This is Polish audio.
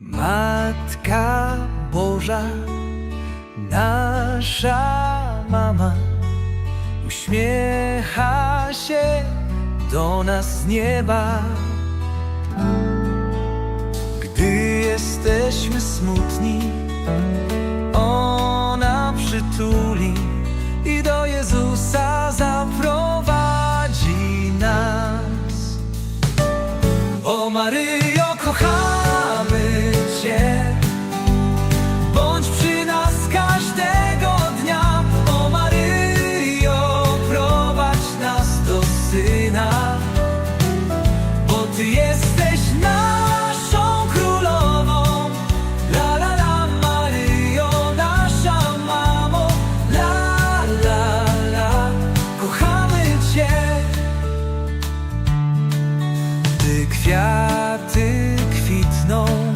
Matka Boża, nasza mama, uśmiecha się do nas z nieba. Gdy jesteśmy smutni, ona przytuli i do Jezusa zaprowadzi nas. O Maryjo kochana bo Ty jesteś naszą królową. La la la Maryjo, nasza mamo, la la la, kochamy Cię. Ty kwiaty